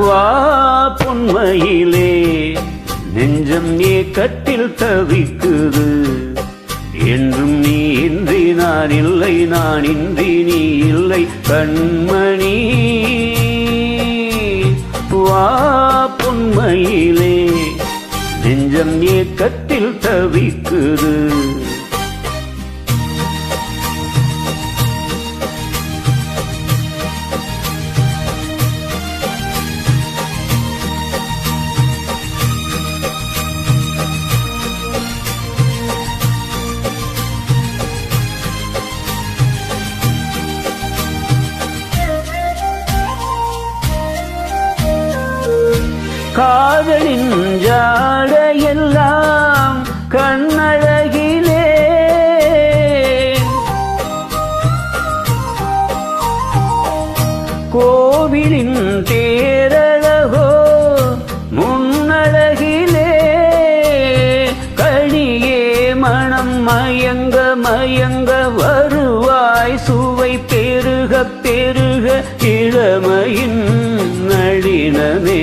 வா பொன்மையிலே நெஞ்சம் நீ கட்டில் தவிக்குது. என்றும் நீ இன்றி நான் இல்லை நான் இன்றி நீ இல்லை கண்மணி. வா பொன்மையிலே நெஞ்சம் ஏக்கத்தில் தவிக்குது. காதலின் ஜாடையெல்லாம் கண்ணழகிலே. கோவிலின் தேரழகோ முன்னழகிலே. கழியே மனம் மயங்க மயங்க வருவாய் சுவை பெருக பெருக இளமையின் நளினமே.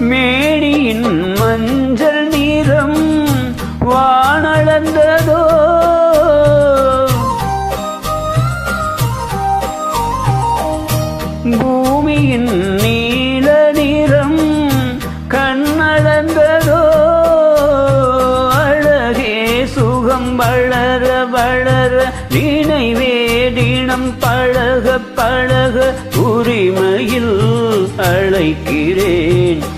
மேடியின் மஞ்சள் நீரம் வானளந்ததோ? பூமியின் நீல நிறம் கண்ணளந்ததோ? அழகே சுகம் வளர வளர நினைவேடினம் பழக பழக உரிமையில் அழைக்கிறேன்.